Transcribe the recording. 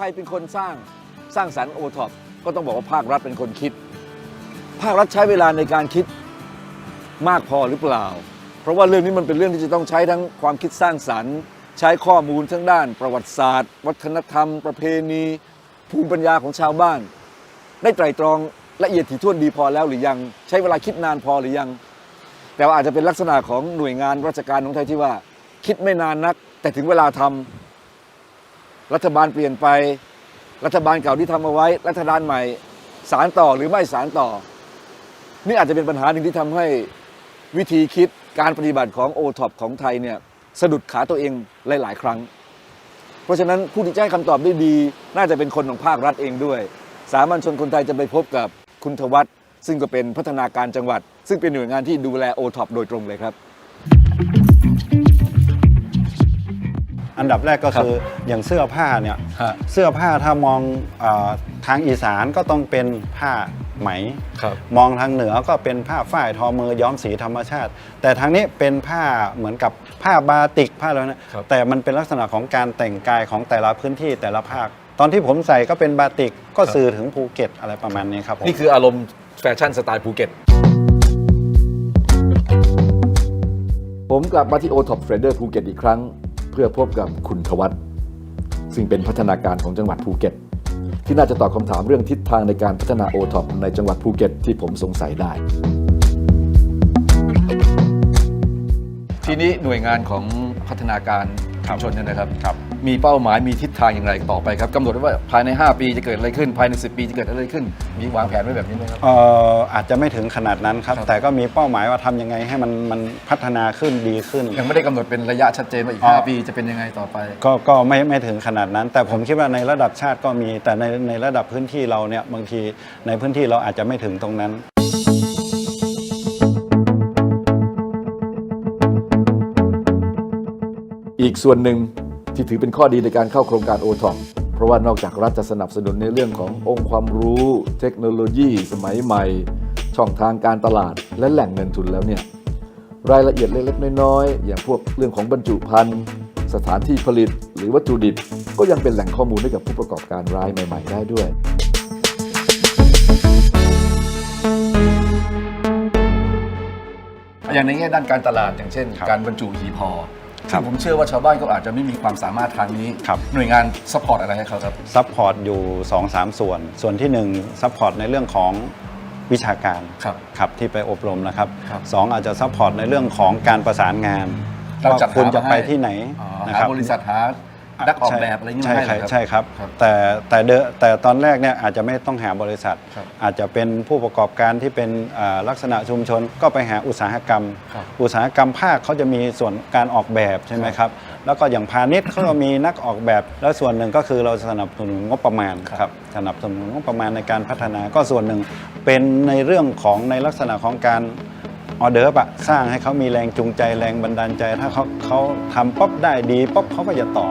ครเป็นคนสร้างสร้างสรรค์โอท็อปก็ต้องบอกว่าภาครัฐเป็นคนคิด ภาครัฐใช้เวลาในการคิดมากพอหรือเปล่า เพราะว่าเรื่องนี้มันเป็นเรื่องที่จะต้องใช้ทั้งความคิดสร้างสรรค์ ใช้ข้อมูลทั้งด้าน ประวัติศาสตร์ วัฒนธรรม ประเพณี ภูมิปัญญาของชาวบ้าน ได้ไตรตรองละเอียดถี่ถ้วนดีพอแล้วหรือยัง ใช้เวลาคิดนานพอหรือยัง แต่ว่าอาจจะเป็นลักษณะของหน่วยงานราชการของไทยที่ว่า คิดไม่นานนัก แต่ถึงเวลาทำ รัฐบาลเปลี่ยนไป รัฐบาลเก่าที่ทำเอาไว้ รัฐบาลใหม่สารต่อหรือไม่สารต่อ นี่อาจจะเป็นปัญหาหนึ่งที่ทำให้วิธีคิดการปฏิบัติของโอท็อปของไทยเนี่ยสะดุดขาตัวเองหลาย ๆ ครั้ง เพราะฉะนั้นผู้ที่จะให้คำตอบได้ดี น่าจะเป็นคนของภาครัฐเองด้วย สามัญชนคนไทยจะไปพบกับคุณทวัฒน์ซึ่งก็เป็นพัฒนาการจังหวัด ซึ่งเป็นหน่วยงานที่ดูแลโอท็อปโดยตรงเลยครับ อันดับแรกก็คืออย่างเสื้อผ้าเนี่ยฮะเสื้อผ้าถ้ามองเออทางอีสานก็ต้องเป็นผ้าไหม ครับ มองทางเหนือก็เป็นผ้าฝ้ายทอมือย้อมสีธรรมชาติ แต่ทางนี้เป็นผ้าเหมือนกับผ้าบาติกผ้าอะไรนะครับ แต่มันเป็นลักษณะของการแต่งกายของแต่ละพื้นที่แต่ละภาค ตอนที่ผมใส่ก็เป็นบาติกก็ครับสื่อถึงภูเก็ตอะไรประมาณนี้ครับผม นี่คืออารมณ์แฟชั่นสไตล์ภูเก็ต ผมกลับมาที่โอท็อปเทรดเดอร์ภูเก็ตอีกครั้ง เพื่อพบกับคุณทวัฒน์ซึ่งเป็นพัฒนาการของจังหวัดภูเก็ต ที่น่าจะตอบคำถามเรื่องทิศทางในการพัฒนาโอท็อปในจังหวัดภูเก็ตที่ผมสงสัยได้ ทีนี้หน่วยงานของพัฒนาการ ชุมชนเนี่ยนะครับครับ มีเป้าหมายมีทิศทางอย่างไรต่อไปครับกำหนดไว้ว่าภายใน 5 ปีจะเกิดอะไรขึ้น ภายใน 10 ปีจะเกิดอะไรขึ้น มีวางแผนไว้แบบนี้ไหมครับ เอ่ออาจจะไม่ถึงขนาดนั้นครับครับแต่ก็มีเป้าหมายว่าทำยังไงให้มันมันพัฒนาขึ้นดีขึ้น ยังไม่ได้กำหนดเป็นระยะชัดเจนว่าอีกอ๋อ5ปีจะเป็นยังไงต่อไป ก็ก็ไม่ไม่ถึงขนาดนั้น แต่ผมคิดว่าในระดับชาติก็มีแต่ในในระดับพื้นที่เราเนี่ยบางทีในพื้นที่เราอาจจะไม่ถึงตรงนั้น อีกส่วนหนึ่งที่ถือเป็นข้อดีในการเข้าโครงการโอทอมเพราะว่านอกจากรัฐจะสนับสนุนในเรื่องขององค์ความรู้ เทคโนโลยี สมัยใหม่ ช่องทางการตลาด และแหล่งเงินทุนแล้วเนี่ยรายละเอียดเล็กๆน้อยๆอย่างพวกเรื่องของบรรจุภัณฑ์สถานที่ผลิตหรือวัตถุดิบ ก็ยังเป็นแหล่งข้อมูลให้กับผู้ประกอบการรายใหม่ ๆ ได้ด้วยอย่างในแง่ด้านการตลาดอย่างเช่น การบรรจุหีบห่อ ครัซึ่บงผมเชื่อว่าชาวบ้านก็อาจจะไม่มีความสามารถทางนี้ ครับ หน่วยงานซัพพอร์ตอะไรให้เขาครับ ซัพพอร์ตอยู่ 2-3ส่วน ส่วนที่1ซัพพอร์ตในเรื่องของวิชาการครับครับที่ไปอบรมนะครับครับสองอาจจะซัพพอร์ตในเรื่องของการประสานงานเราจัดว่าคุณหาจะมาไปให้ ที่ไหนอ๋อนะหาครับ บริษัทหา นักออกแบบอะไรอย่างนี้มาใช่ให้คเหรรัอบครับใช่ครับ ครับ แต่แต่เดอแต่ตอนแรกเนี่ยอาจจะไม่ต้องหาบริษัท ครับ อาจจะเป็นผู้ประกอบการที่เป็นอ่าลักษณะชุมชนก็ไปหาอุตสาหกรรม ครับอุตสาหกรรมภาคเขาจะมีส่วนการออกแบบใช่ไหมครับ แล้วก็อย่างพาณิชย์เขาก็มีนักออกแบบ แล้วส่วนหนึ่งก็คือเราสนับสนุนงบประมาณครับ ครับสนับสนุนงบประมาณในการพัฒนาก็ส่วนหนึ่งเป็นในเรื่องของในลักษณะของการออเดอร์ปะสร้างให้เขามีแรงจูงใจแรงบันดาลใจ ถ้าเขาเขาทำป๊อปได้ดีป๊อปเขาก็จะต่อ